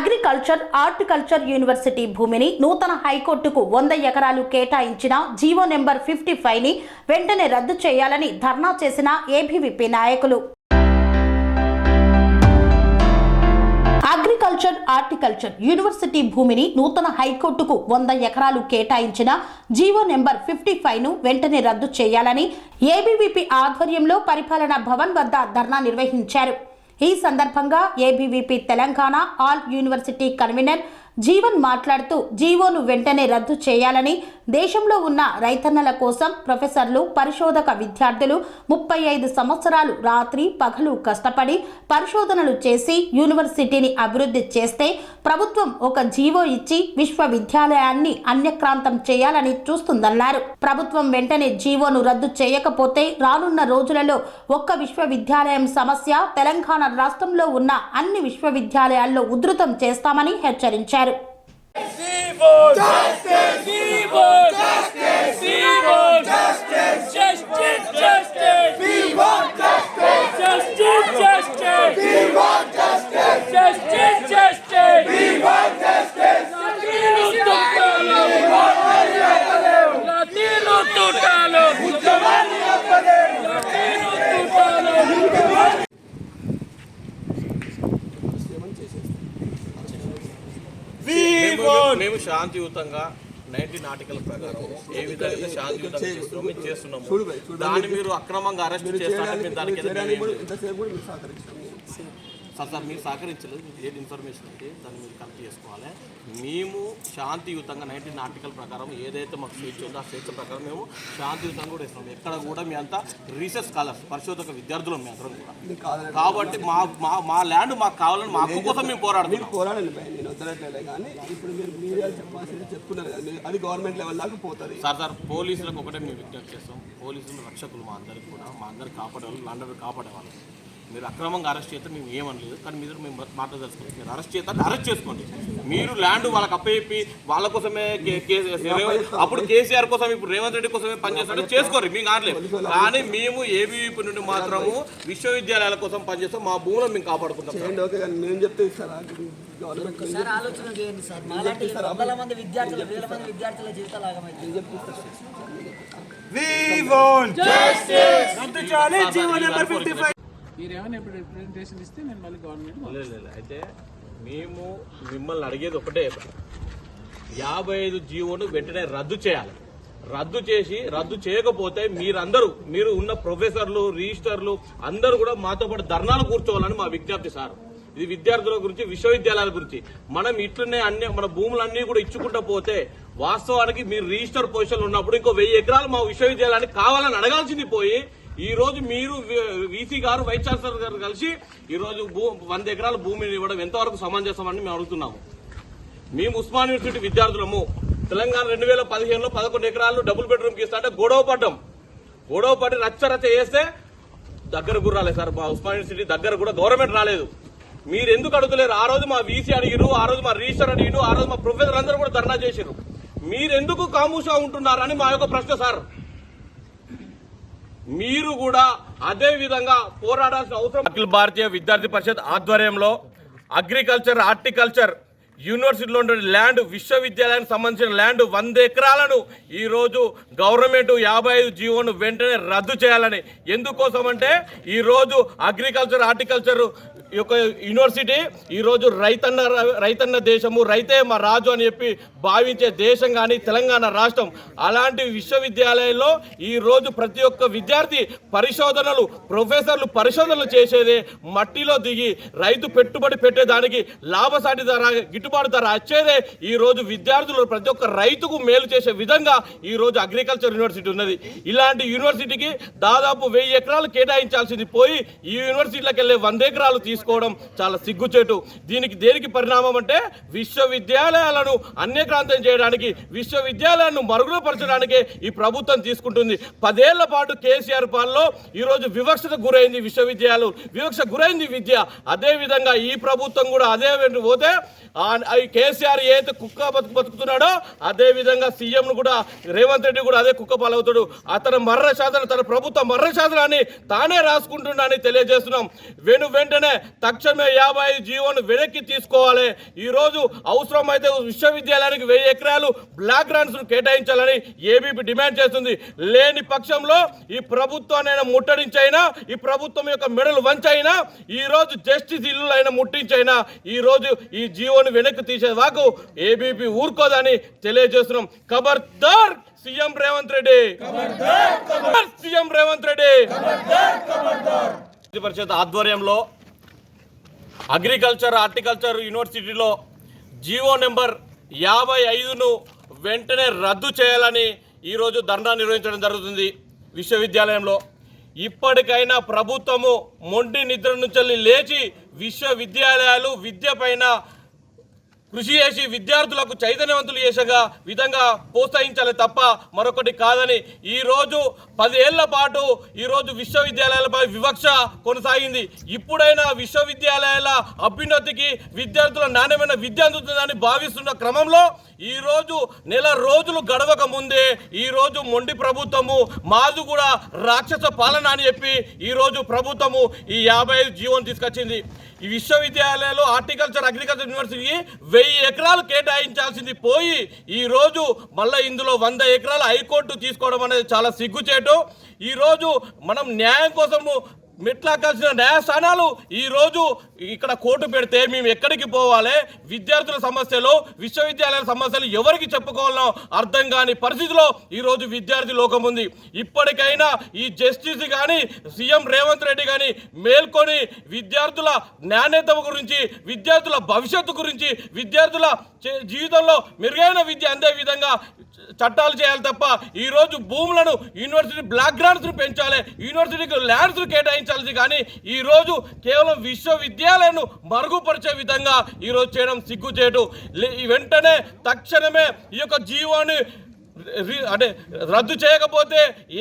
Agriculture horticulture university భూమిని నూతన హైకోర్టుకు వంద ఎకరాలు కేటాయించిన జీవో నెంబర్ ఫిఫ్టీ ఫైవ్ని వెంటనే రద్దు చేయాలని ధర్నా చేసిన ఏబీవీపీ నాయకులు. అగ్రికల్చర్ ఆర్టికల్చర్ యూనివర్సిటీ భూమిని నూతన హైకోర్టుకు వంద ఎకరాలు కేటాయించిన జీవో నెంబర్ ఫిఫ్టీ ఫైవ్ను వెంటనే రద్దు చేయాలని ఏబీవీపీ ఆధ్వర్యంలో పరిపాలనా భవన్ వద్ద ధర్నా నిర్వహించారు. ఈ సందర్భంగా ABVP Telangana all university convener Jeevan మాట్లాడుతూ జీవోను వెంటనే రద్దు చేయాలని దేశంలో ఉన్న రైతన్నల కోసం ప్రొఫెసర్లు పరిశోధక విద్యార్థులు ముప్పై ఐదు సంవత్సరాలు రాత్రి పగలు కష్టపడి పరిశోధనలు చేసి యూనివర్సిటీని అభివృద్ధి చేస్తే ప్రభుత్వం ఒక జీవో ఇచ్చి విశ్వవిద్యాలయాన్ని అన్యక్రాంతం చేయాలని చూస్తుందన్నారు. ప్రభుత్వం వెంటనే జీవోను రద్దు చేయకపోతే రానున్న రోజులలో ఒక్క విశ్వవిద్యాలయం సమస్య తెలంగాణ రాష్ట్రంలో ఉన్న అన్ని విశ్వవిద్యాలయాల్లో ఉధృతం చేస్తామని హెచ్చరించారు. Sim! మేము శాంతియుతంగా నైన్టీన్ ఆర్టికల్ ప్రకారం ఏ విధంగా శాంతియుతంగా చేస్తున్నామో మేము చేస్తున్నాము. దాన్ని మీరు అక్రమంగా అరెస్ట్ చేస్తారంటే మేము దానికి సార్ సార్ మీరు సహకరించలేదు. మీకు ఏది ఇన్ఫర్మేషన్ అయితే దాన్ని మీరు కరెక్ట్ చేసుకోవాలి. మేము శాంతియుతంగా నైన్టీన్ ఆర్టికల్ ప్రకారం ఏదైతే మాకు స్వేచ్ఛ ఉందో ఆ స్వేచ్ఛ ప్రకారం మేము శాంతియుతంగా కూడా ఇస్తాం ఎక్కడ కూడా మీ అంతా రీసెర్చ్ స్కాలర్స్ పరిశోధక విద్యార్థులు మీ అందరం కూడా. కాబట్టి మా మా మా ల్యాండ్ మాకు కావాలని మా హక్కు కోసం మేము పోరాడండి భయ నేను వద్దరట్లేదు కానీ ఇప్పుడు మీరు మీడియా చెప్పాల్సింది చెప్తున్నారు మీరు- అది గవర్నమెంట్ లెవెల్ దాకా పోతుంది. సార్ సార్ పోలీసులకు ఒకటే మేము విజ్ఞప్తి చేస్తాం. పోలీసులు రక్షకులు మా అందరికి కూడా మా అందరికి కాపాడే వాళ్ళు లండన్ కాపాడే వాళ్ళు మీరు అక్రమంగా అరెస్ట్ చేస్తే మేము ఏమనలేదు కానీ మీరు మేము మాట్లాడదలుచుకోండి మీరు అరెస్ట్ చేస్తే అరెస్ట్ చేసుకోండి. మీరు ల్యాండ్ వాళ్ళకి అప్పచెప్పి వాళ్ళ కోసమే అప్పుడు కేసీఆర్ కోసం ఇప్పుడు రేవంత్ రెడ్డి కోసమే పనిచేస్తాడు చేసుకోరు మేము కావట్లేదు కానీ మేము ఏబీవీపీ నుండి మాత్రము విశ్వవిద్యాలయాల కోసం పనిచేస్తాం మా భూములను మేము కాపాడుకుంటాం సార్. చేయండి ఓకే కానీ నేను చెప్తే ఇస్తారా గవర్నమెంట్ సార్ ఆలోచన చేయండి సార్. మాలాంటి వందల మంది విద్యార్థులు వేల మంది విద్యార్థుల జీవితాలు ఆగమైంది మీరు ఏమైనా ఇప్పుడు రిప్రజెంటేషన్ ఇస్తే నేను మళ్ళీ గవర్నమెంట్. అయితే మేము మిమ్మల్ని అడిగేది ఒకటే. యాభై ఐదు జీవోను వెంటనే రద్దు చేయాలి. రద్దు చేసి రద్దు చేయకపోతే మీరందరూ మీరు ఉన్న ప్రొఫెసర్లు రిజిస్టర్లు అందరూ కూడా మాతో పాటు ధర్నాలు కూర్చోవాలని మా విజ్ఞప్తి సార్. ఇది విద్యార్థుల గురించి విశ్వవిద్యాలయాల గురించి. మనం ఇట్లనే అన్ని మన భూములన్నీ కూడా ఇచ్చుకుంటా పోతే వాస్తవానికి మీరు రిజిస్టర్ పొజిషన్ ఉన్నప్పుడు ఇంకో వెయ్యి ఎకరాలు మా విశ్వవిద్యాలయానికి కావాలని అడగాల్సింది పోయి ఈ రోజు మీరు వీసీ గారు వైస్ ఛాన్సలర్ గారు కలిసి ఈ రోజు వంద ఎకరాల భూమిని ఇవ్వడం ఎంతవరకు సమంజసమని మేము అడుగుతున్నాము. మేము ఉస్మాన్ యూనివర్సిటీ విద్యార్థులము. తెలంగాణ రెండు వేల పదిహేనులో పదకొండు ఎకరాలు డబుల్ బెడ్రూమ్కి ఇస్తా అంటే గొడవ పడ్డం. గొడవ పడి రచ్చ రచ్చ చేస్తే దగ్గర కూడా రాలేదు సార్. మా ఉస్మాన్ యూనివర్సిటీ దగ్గర కూడా గవర్నమెంట్ రాలేదు. మీరు ఎందుకు అడుగుతలేరు? ఆ రోజు మా వీసీ అడిగిరు ఆ రోజు మా రిజిస్టర్ అడిగిరు ఆ రోజు మా ప్రొఫెసర్ అందరూ కూడా ధర్నా చేసిరు. మీరు ఎందుకు కాముషా ఉంటున్నారని మా యొక్క ప్రశ్న సార్. మీరు కూడా అదే విధంగా పోరాడాల్సిన అవసరం. అఖిల భారతీయ విద్యార్థి పరిషత్ ఆధ్వర్యంలో అగ్రికల్చర్ హార్టికల్చర్ యూనివర్సిటీలో ఉండే ల్యాండ్ విశ్వవిద్యాలయానికి సంబంధించిన ల్యాండ్ వంద ఎకరాలను ఈ రోజు గవర్నమెంట్ యాభై ఐదు జీవోను వెంటనే రద్దు చేయాలని. ఎందుకోసం అంటే ఈరోజు అగ్రికల్చర్ హార్టికల్చర్ యొక్క యూనివర్సిటీ ఈరోజు రైతన్న రైతన్న దేశము రైతే మా రాజు అని చెప్పి భావించే దేశం కానీ తెలంగాణ రాష్ట్రం. అలాంటి విశ్వవిద్యాలయంలో ఈరోజు ప్రతి ఒక్క విద్యార్థి పరిశోధనలు ప్రొఫెసర్లు పరిశోధనలు చేసేదే మట్టిలో దిగి రైతు పెట్టుబడి పెట్టేదానికి లాభసాటి ధర గిట్టుబాటు ధర వచ్చేదే ఈ రోజు విద్యార్థులు ప్రతి ఒక్క రైతుకు మేలు చేసే విధంగా ఈ రోజు అగ్రికల్చర్ యూనివర్సిటీ ఉన్నది. ఇలాంటి యూనివర్సిటీకి దాదాపు వెయ్యి ఎకరాలు కేటాయించాల్సింది పోయి ఈ యూనివర్సిటీలకు వెళ్ళే వంద ఎకరాలు తీసుకోవడం చాలా సిగ్గుచేటు. దీనికి దేనికి పరిణామం అంటే విశ్వవిద్యాలయాలను అన్యక్రాంతం చేయడానికి విశ్వవిద్యాలయాలను మరుగునపరచడానికే ఈ ప్రభుత్వం తీసుకుంటుంది. పదేళ్ళ పాటు కేసీఆర్ పాలలో ఈరోజు వివక్షత గురైంది విశ్వవిద్యాలయాలు వివక్ష గురైంది విద్య. అదేవిధంగా ఈ ప్రభుత్వం కూడా అదే పోతే కేసీఆర్ ఏదైతే కుక్క బతుకు బతుకుతున్నాడో అదే విధంగా సీఎంను కూడా రేవంత్ రెడ్డి కూడా అదే కుక్క పాలవుతాడు. అతను మర్ర శాసన తన ప్రభుత్వ మర్ర శాసనాన్ని తానే రాసుకుంటున్నాడని తెలియజేస్తున్నాం. వెను వెంటనే తక్షణమే యాభై ఐదు జీవోను వెనక్కి తీసుకోవాలి. ఈరోజు అవసరమైతే విశ్వవిద్యాలయానికి వెయ్యి ఎకరాలు బ్లాక్ గ్రాంట్స్ కేటాయించాలని ఏబీపీ డిమాండ్ చేస్తుంది. లేని పక్షంలో ఈ ప్రభుత్వాన్ని ముట్టడించైనా ఈ ప్రభుత్వం యొక్క మెడలు వంచైనా ఈరోజు జస్టిస్ ఇల్లు అయినా ముట్టించైనా ఈ జీవో జీవోని వెనక్కి తీసే వాకు ఏబీపీ ఊరుకోదని తెలియజేస్తున్నాం. ఖబర్దార్ సీఎం రేవంత్ రెడ్డి. సీఎం రేవంత్ రెడ్డి. పరిషత్ ఆధ్వర్యంలో అగ్రికల్చర్ హార్టికల్చర్ యూనివర్సిటీలో జీవో నెంబర్ యాభై ఐదును వెంటనే రద్దు చేయాలని ఈరోజు ధర్నా నిర్వహించడం జరుగుతుంది విశ్వవిద్యాలయంలో. ఇప్పటికైనా ప్రభుత్వము మొండి నిద్ర నుంచి లేచి విశ్వవిద్యాలయాలు విద్య పైన కృషి చేసి విద్యార్థులకు చైతన్యవంతులు చేసేగా విధంగా ప్రోత్సహించాలి తప్ప మరొకటి కాదని ఈ రోజు పదేళ్ళ పాటు ఈరోజు విశ్వవిద్యాలయాలపై వివక్ష కొనసాగింది. ఇప్పుడైనా విశ్వవిద్యాలయాల అభ్యున్నతికి విద్యార్థుల నాణ్యమైన విద్య అందుతుందని భావిస్తున్న క్రమంలో ఈరోజు నెల రోజులు గడవక ముందే ఈ రోజు మొండి ప్రభుత్వము మాది కూడా రాక్షస పాలన అని చెప్పి ఈరోజు ప్రభుత్వము ఈ యాభై ఐదు జీవోని తీసుకొచ్చింది. ఈ విశ్వవిద్యాలయాలు హార్టికల్చర్ అగ్రికల్చర్ యూనివర్సిటీకి వెయ్యి ఎకరాలు కేటాయించాల్సింది పోయి ఈరోజు మళ్ళీ ఇందులో వంద ఎకరాలు హైకోర్టు తీసుకోవడం అనేది చాలా సిగ్గుచేటు. ఈరోజు మనం న్యాయం కోసము మెట్లాకాల్సిన న్యాయస్థానాలు ఈరోజు ఇక్కడ కోర్టు పెడితే మేము ఎక్కడికి పోవాలి? విద్యార్థుల సమస్యలు విశ్వవిద్యాలయాల సమస్యలు ఎవరికి చెప్పుకోవాలో అర్థం కాని పరిస్థితిలో ఈరోజు విద్యార్థి లోకం ఉంది. ఇప్పటికైనా ఈ జస్టిస్ కానీ సీఎం రేవంత్ రెడ్డి కానీ మేల్కొని విద్యార్థుల నాణ్యత గురించి విద్యార్థుల భవిష్యత్తు గురించి విద్యార్థుల చే- జీవితంలో మెరుగైన విద్య అందే విధంగా చట్టాలు చేయాలి తప్ప ఈ రోజు భూములను యూనివర్సిటీ బ్లాక్ గ్రాంట్స్ పెంచాలి. యూనివర్సిటీకి ల్యాండ్స్ కేటాయించాలి. కానీ ఈ రోజు కేవలం విశ్వవిద్యాలయాలను మరుగుపరిచే విధంగా ఈరోజు చేయడం సిగ్గు చేయడం వెంటనే తక్షణమే ఈ యొక్క జీవాన్ని అంటే రద్దు చేయకపోతే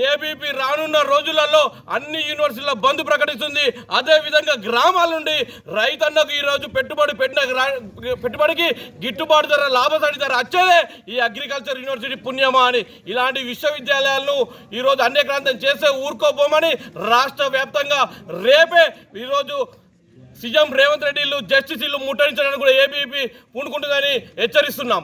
ఏబీపీ రానున్న రోజులలో అన్ని యూనివర్సిటీల బంద్ ప్రకటిస్తుంది. అదేవిధంగా గ్రామాల నుండి రైతన్నకు ఈరోజు పెట్టుబడి పెట్టిన పెట్టుబడికి గిట్టుబాటు ధర లాభసాటి ధర వచ్చేదే ఈ అగ్రికల్చర్ యూనివర్సిటీ పుణ్యమా అని. ఇలాంటి విశ్వవిద్యాలయాలను ఈరోజు అన్యక్రాంతం చేస్తే ఊరుకోపోమని రాష్ట్ర వ్యాప్తంగా రేపే ఈరోజు సీఎం రేవంత్ రెడ్డిలు జస్టిస్లు జస్టిస్ ఇల్లు ముట్టడించడానికి కూడా ఏబీపీ పూనుకుంటుందని హెచ్చరిస్తున్నాం.